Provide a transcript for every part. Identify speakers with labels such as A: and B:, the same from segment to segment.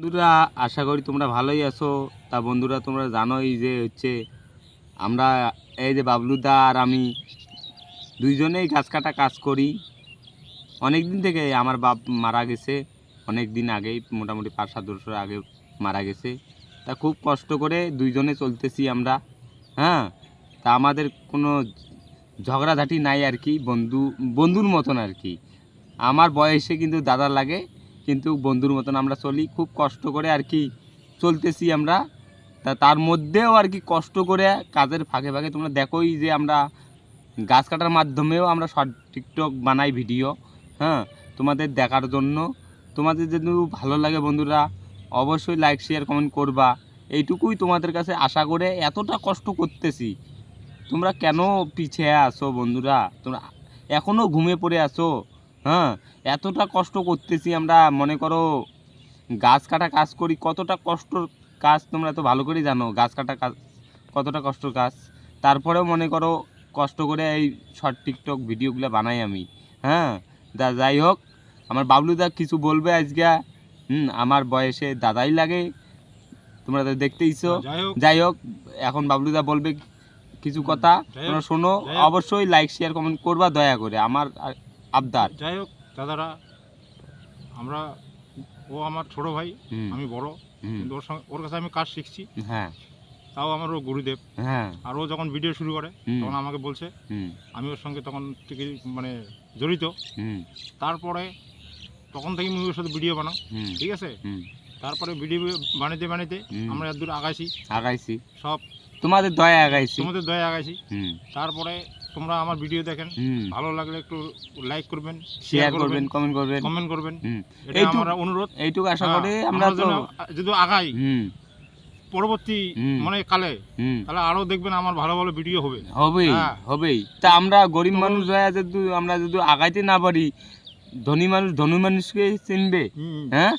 A: বন্ধুরা, আশা করি তোমরা ভালোই আছো। তা বন্ধুরা, তোমরা জানোই যে হচ্ছে আমরা, এই যে বাবলুদা আর আমি দুইজনেই গাছ কাটা কাজ করি। অনেক দিন থেকে আমার বাপ মারা গেছে। অনেক দিন আগেই, মোটামুটি পাঁচ, সাত বছর আগে মারা গেছে। তা খুব কষ্ট করে দুইজনে চলতেছি আমরা। হ্যাঁ তা আমাদের কোনো ঝগড়াঝাটি নাই আর কি, বন্ধু, বন্ধুর মতন আর কি। আমার বয়সে কিন্তু দাদা লাগে কিন্তু বন্ধুর মতন আমরা চলি, খুব কষ্ট করে আর কি চলতেছি আমরা। তা তার মধ্যেও আর কি কষ্ট করে কাজের ফাঁকে ফাঁকে তোমরা দেখোই যে আমরা গাছ কাটার মাধ্যমেও আমরা শর্ট টিকটক বানাই ভিডিও হ্যাঁ তোমাদের দেখার জন্য। তোমাদের যদি ভালো লাগে বন্ধুরা, অবশ্যই লাইক শেয়ার কমেন্ট করবা। এইটুকুই তোমাদের কাছে আশা করে এতটা কষ্ট করতেছি। তোমরা কেন পিছিয়ে আসো বন্ধুরা? তোমরা এখনও ঘুমিয়ে পড়ে আছো? হ্যাঁ এতটা কষ্ট করতেছি আমরা মনে করো গাছ কাটা কাজ করি কতটা কষ্টর কাজ তোমরা তো ভালো করেই জানো গাছ কাটা কাজ কতটা কষ্টর কাজ। তারপরেও মনে করো কষ্ট করে এই শর্ট টিকটক ভিডিওগুলো বানাই আমি হ্যাঁ। দা যাই হোক আমার বাবলুদা কিছু বলবে আজকে? হুম আমার বয়সে দাদাই লাগে তোমরা তো দেখতেইছো
B: যাই হোক।
A: এখন বাবলুদা বলবে কিছু কথা তোমরা শোনো অবশ্যই লাইক শেয়ার কমেন্ট করবা দয়া করে। আমার আর- আবদার।
B: যাই হোক দাদারা আমরা ও আমার ছোট ভাই আমি বড় কিন্তু ওর সঙ্গে ওর কাছে আমি কাজ শিখছি।
A: হ্যাঁ।
B: তাও আমার ও গুরুদেব।
A: হ্যাঁ।
B: আর ও যখন ভিডিও শুরু করে তখন আমাকে বলছে আমি ওর সঙ্গে তখন থেকে মানে জড়িত। তারপরে তখন থেকে আমি ওর সাথে ভিডিও বানাও। ঠিক আছে? তারপরে ভিডিও বানাইতে বানাইতে। আমরা এত দূর আগাইছি।
A: আগাইছি।
B: সব
A: তোমাদের দয়া আগাইছি।
B: তোমাদের দয়া আগাইছি। তারপরে তোমরা আমার ভিডিও দেখেন ভালো লাগলে একটু লাইক করবেন
A: শেয়ার করবেন কমেন্ট করবেন।
B: কমেন্ট করবেন। এটা আমার অনুরোধ।
A: এইটুকু আশা
B: হ্যাঁ,
A: করি আমরা
B: যদি আগাই পরবর্তী। মানে কালে তাহলে আরও দেখবেন আমার ভালো ভালো ভিডিও হবে।
A: হবেই
B: হবে
A: হবেই। তা আমরা গরিব মানুষ হয়ে যদি আমরা যদি আগাইতে না পারি ধনী মানুষ ধনী মানুষকে চিনবে হ্যাঁ?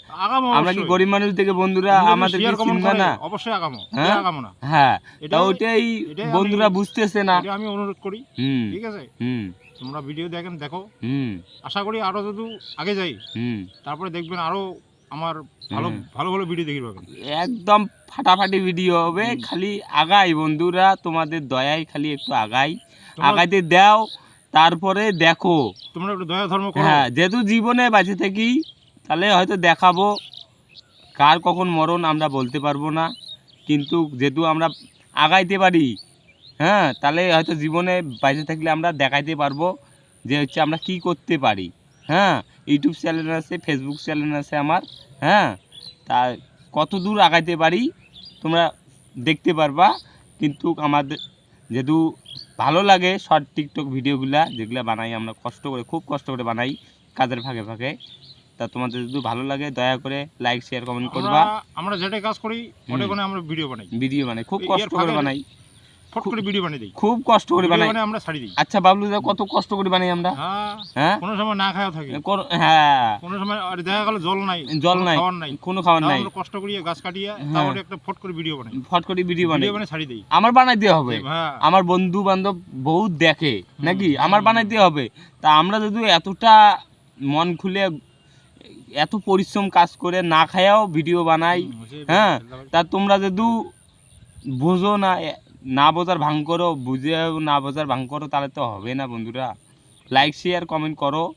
A: আমরা কি গরিব মানুষ দেখে বন্ধুরা আমাদের চিনবে না?
B: অবশ্যই আগামো
A: হ্যাঁ?
B: আগামো না।
A: হ্যাঁ তা ওইটাই বন্ধুরা বুঝতেছে না।
B: আমি অনুরোধ করি ঠিক আছে?
A: হুম।
B: তোমরা ভিডিও দেখেন দেখো।
A: হুম।
B: আশা করি আরও যদি আগে যাই
A: হুম।
B: তারপরে দেখবেন আরও আমার ভালো ভালো ভালো ভিডিও দেখতে পাবেন।
A: একদম ফাটাফাটি ভিডিও হবে খালি আগাই বন্ধুরা তোমাদের দয়ায় খালি একটু আগাই। আগাইতে দাও তারপরে দেখো।
B: তোমরা একটু দয়া ধর্ম করো।
A: হ্যাঁ যেহেতু জীবনে বাঁচে থাকি তাহলে হয়তো দেখাবো কার কখন মরণ আমরা বলতে পারব না। কিন্তু যেহেতু আমরা আগাইতে পারি হ্যাঁ তাহলে হয়তো জীবনে বাঁচে থাকলে আমরা দেখাইতে পারব যে হচ্ছে আমরা কি করতে পারি। হ্যাঁ ইউটিউব চ্যানেল আছে ফেসবুক চ্যানেল আছে আমার হ্যাঁ তা কত দূর আগাইতে পারি তোমরা দেখতে পারবা। কিন্তু আমাদের যেহেতু ভালো লাগে শর্ট টিকটক ভিডিওগুলা যেগুলো বানাই আমরা কষ্ট করে খুব কষ্ট করে বানাই কাজের ফাঁকে ফাঁকে। তা তোমাদের যদি ভালো লাগে দয়া করে লাইক শেয়ার কমেন্ট করবা।
B: আমরা যেটা কাজ করি ওটা করে আমরা ভিডিও বানাই।
A: ভিডিও বানাই খুব কষ্ট করে বানাই।
B: ফট করে ভিডিও বানিয়ে দিই।
A: খুব কষ্ট করে বানাই।
B: আমরা ছাড়ি দিই।
A: আচ্ছা বাবলু দা কত কষ্ট করে বানাই আমরা?
B: হ্যাঁ
A: হ্যাঁ?
B: কোনো সময় না খাওয়া থাকি।
A: হ্যাঁ।
B: কোনো সময় আর দেখা গেল জল নাই
A: জল নাই
B: খাওয়ার নাই।
A: কোনো
B: তাও
A: নাই।
B: কষ্ট করিয়ে গাছ কাটিয়ে। তারপরে একটা ফট করে ভিডিও বানাই।
A: ফট করে ভিডিও বানাই।
B: ভিডিও ছাড়ি দিই।
A: আমার বানাইতে হবে।
B: হ্যাঁ।
A: আমার বন্ধু বান্ধব বহুত দেখে নাকি? আমার
B: হুম।
A: বানাইতে হবে। তা আমরা যদি এতটা মন খুলে এত পরিশ্রম কাজ করে না খায়াও ভিডিও বানাই হ্যাঁ, তা তোমরা যদি বোঝো না না বোঝার ভাঙ করো বুঝেও না বোঝার ভাঙ করো, তাহলে তো হবে না বন্ধুরা। লাইক শেয়ার কমেন্ট করো।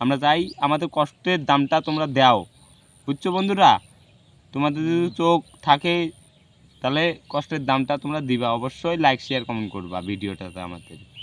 A: আমরা চাই আমাদের কষ্টের দামটা তোমরা দাও। বুঝছ বন্ধুরা? তোমাদের যদি চোখ থাকে, তাহলে কষ্টের দামটা তোমরা দিবা। অবশ্যই লাইক শেয়ার কমেন্ট করবা ভিডিওটাতে আমাদের।